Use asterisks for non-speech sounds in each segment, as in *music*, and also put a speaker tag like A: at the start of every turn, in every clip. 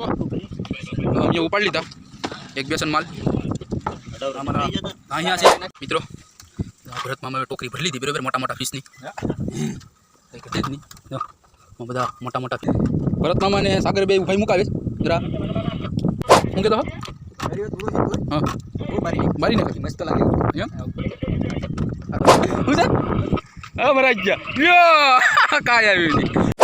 A: અહીંયા ઉપાડી લીધા. એક બેસન માલ. અમારા અહીંયા છે. મિત્રો, ભરતમાં મેં ટોકરી ભરી લીધી, બરાબર? મોટા મોટા ફીસની કંઈ ઘટે જ નહીં. બધા મોટા મોટા ભરતમાં મને સાગર બે ભાઈ મુકાવે જરા. શું કહેતો હા? મારી ને
B: મસ્ત લાગે.
A: એમ હા, મરા ગયા યો! *laughs* કાંઈ આવ્યું નહીં.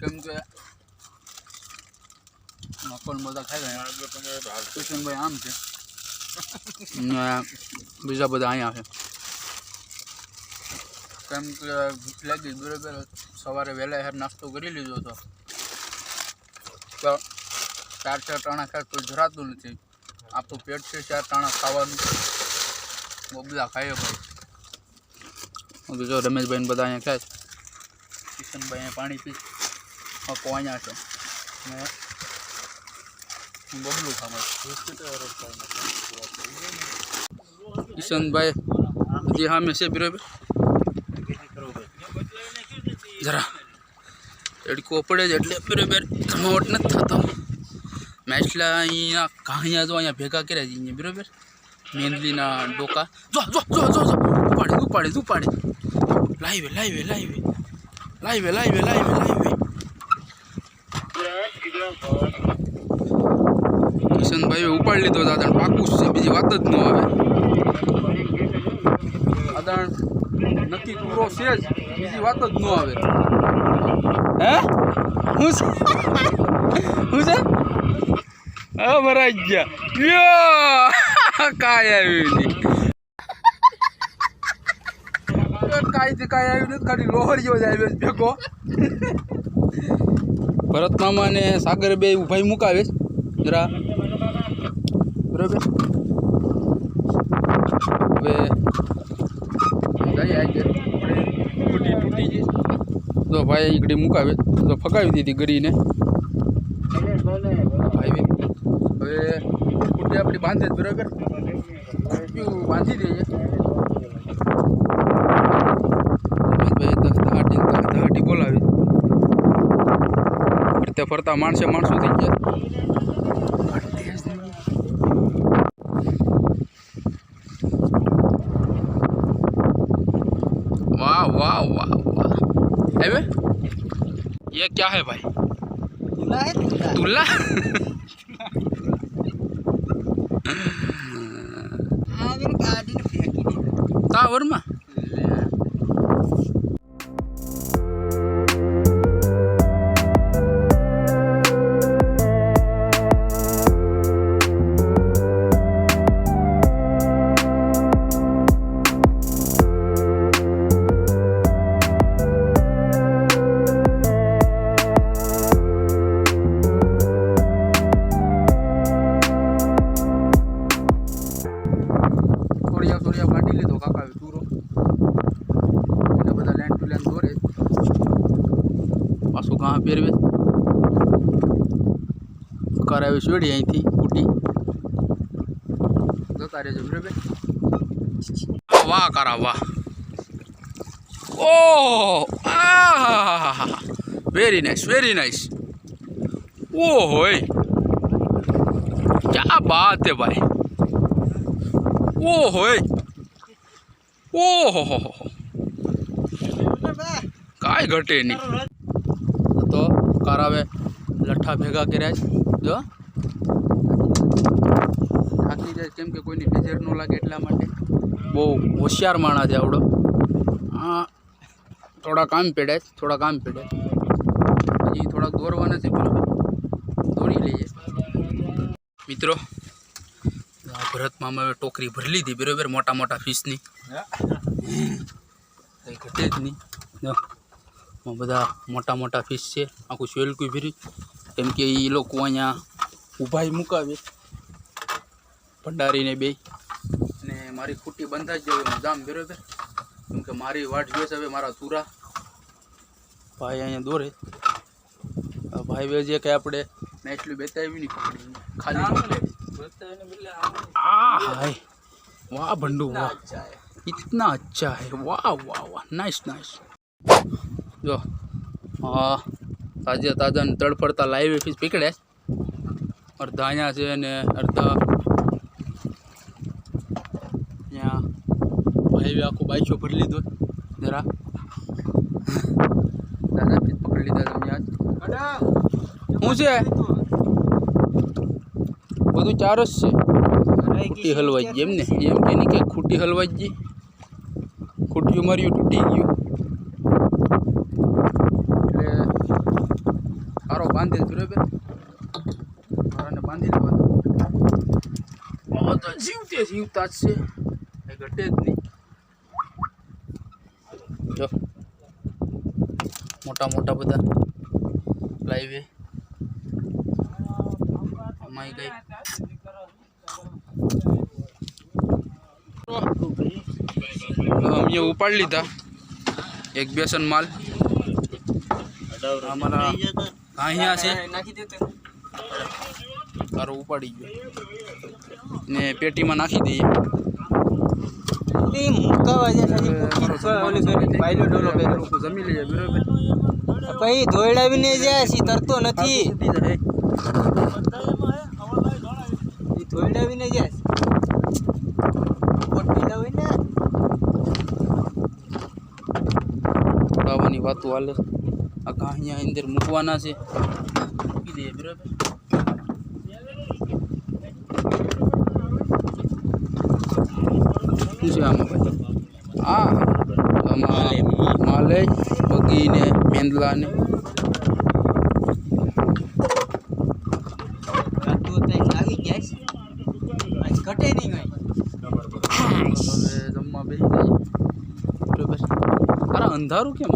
A: કેમ કે મકન બધા ખાઈ ગયા કિશનભાઈ આમ છે ને બીજા બધા અહીંયા છે કેમ કે ભૂખ લાગી બરોબર સવારે વહેલા હેર નાસ્તો કરી લીધો હતો તો ચાર ચાર ટાણા ખાય તો જરાતું નથી આપણું પેટ છે ચાર ટાણા ખાવાનું બહુ બધા ખાઈએ ભાઈ તો જો રમેશભાઈ ને બધા અહીંયા ખાય કિશનભાઈ અહીંયા પાણી પી હકો અહીંયા છે ને હું બબલું ખાવા કિશનભાઈ હજી સામે છે બરાબર જરા તડકો પડે છે એટલે બરાબર જમાવટ નથી થતો મેચલા અહીંયા કાંયા જો અહીંયા ભેગા કર્યા છે અહીંયા બરાબર મેનલીના ડોકા જો જો જો જો જો ઉપાડે ઉપાડે ઉપાડે લાઈવે લાઈવે લાઈવે લાઈવે લાઈવે લાઈવે લાઈવે કિશનભાઈએ ઉપાડી લીધો દાદા પાકું છે. બીજી વાત જ ન આવે. દાદા નક્કી પૂરો છે જ. બીજી વાત જ ન આવે. હે? હું હું છે? હા મરાઈ ગયા. યો! કાંઈ આવ્યું નહીં. કાંઈ કાંઈ આવ્યું નથી. ખાલી જેવો જ આવ્યો ભેગો. ભરત મામા ને સાગર બે ઉભાઈ મુકાવે જરા બરાબર. હવે તો ભાઈ ઈકડી મુકાવે તો ફગાવી દીધી ગરીને. ભાઈ હવે આપણી બાંધે જ બરાબર? બાંધી દઈએ ફરતા ફરતા માણસે માણસો થઈ ગયા वाह वाह वाह वाह अबे ये क्या है भाई दूल्हा टावर में લીધો કાકા ટૂરો એટલે બધા લેન્ડ ટુ લેન્ડ દોરે પાછું કાં પહેરવે કરાવી છોડી અહીંથી કુટી જતા રહેજો બરાબર વાહ કરા વાહ ઓહ આ very nice very nice oh હોય ક્યા બાત હે ભાઈ ઓહો એ ઓહો હો હો કાંઈ ઘટે નહીં તો કારાવે લઠ્ઠા ભેગા કર્યા છે જો થાકી જાય કેમ કે કોઈની નજર ન લાગે એટલા માટે બહુ હોશિયાર માણસ છે આવડો હા થોડા કામ પેડે છે, થોડા કામ પેડે હજી થોડાક દોરવાના છે બરાબર દોરી લઈએ મિત્રો આ ભરત મામાએ ટોકરી ભરી લીધી બરાબર મોટા મોટા ફીસની કંઈ ઘટે જ નહીં. જો બધા મોટા મોટા ફિશ છે. આખું શેલકું ભરી. કેમ કે એ લોકો અહીંયા ઊભાઈ મુકાવે. ભંડારીને બે અને મારી ખૂટી બંધાઈ જાય હું જામ બરાબર કેમ કે મારી વાટ જોઈશે હવે મારા તુરા. ભાઈ અહીંયા દોરે. આ ભાઈ બે જે કે આપણે એટલું બેતાવી નહીં પકડી ખાલી વાહ ભંડુ વાહ. इतना अच्छा है वाह वाह वाह नाइस नाइस જો હા તાજા તાજા ને તડફડતા લાઈવ ફીસ પકડે અડધા અહીંયા છે ને અડધા ત્યાં ભાઈ આખું બાઈસો ભરી લીધો જરા દાદા ફીસ પકડી લીધા તમે આજ શું છે બધું ચાર જ છે ખૂટી હલવાઈ ગઈ એમ ને એમ કે નહીં કે ખૂટી હલવાઈ ગઈ ખૂટ્યું માર્યું તૂટી ગયું. એટલે સારો બાંધેલ બરાબર મારાને બાંધી દેવા તો જીવતે જીવતા જ છે. એ ઘટે જ નહીં. જો. મોટા મોટા બધા લાઈવે અમારી ગઈ અમે ઉપાડી લીધા. એક બેસન માલ. અમારા અહીંયા છે. તારો ઉપાડી ગયો. ને પેટીમાં નાખી દઈએ. જમી લઈએ બરાબર
B: પછી ધોયડાવીને જાય છે? તરતો નથી
A: ધોયડાવીને જાય. ખાવાની વાતો હાલે આ કાં અહીંયા અંદર મૂકવાના છે મૂકી દઈએ બરાબર શું છે આમાં ભાઈ આ આમાં માલે બગીને મેંદલાને
B: કાંતો ત્યાં લાગી જાય છે. આજ ઘટે નહીં કઈ
A: હવે જમવા બેસી જઈએ બરાબર અરે અંધારું કેમ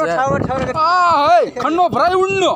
B: ભરાય
A: છે?
B: ઠાવર ઠાવર
A: આ હે ખન્નો ફ્રાય ઉડનો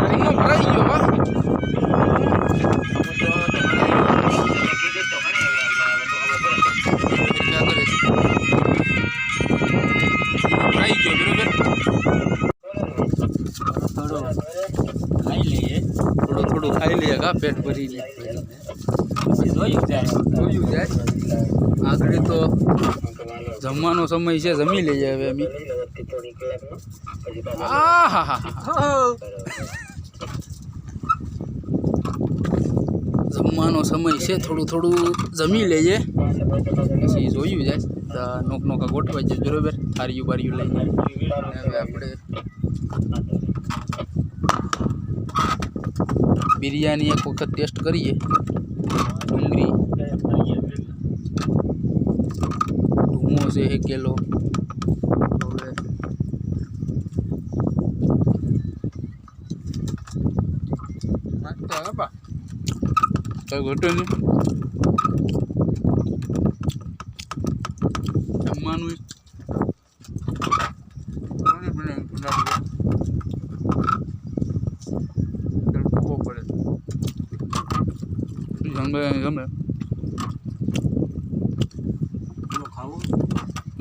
A: ખન્નો ફ્રાઈ ગયો બરોબર?
B: થોડો ખાઈ લઈએ.
A: થોડું થોડું ખાઈ લઈએ કા પેટ ભરીને
B: પછી જોયું જાય.
A: જોયું જાય. આગળ તો જમવાનો સમય છે, જમી લઈએ હવે અમે. હા હા હા જમવાનો સમય છે, થોડું થોડું જમી લઈએ પછી જોયું જાય નોક નોકા ગોઠવાઈ જાય બરોબર? થારીયું બારીયું લઈને. હવે આપણે બિરયાની એક વખત ટેસ્ટ કરીએ. ધૂમો છે હેકેલો હવે મસ્ત હે બા કઈ ઘટે નહીં જમવાનું ય થોડી બનાવી બનાવી ત્યારે ખોવો પડે ગમે ગમે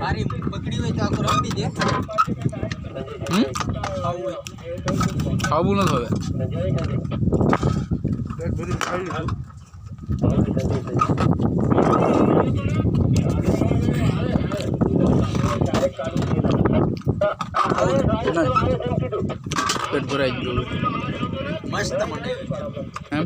B: મારી પકડી હોય તો આખું રમી દે. ખાવું
A: નથી હવે. પેટ ભરાઈ ગયું.
B: મસ્ત મને.
A: એમ?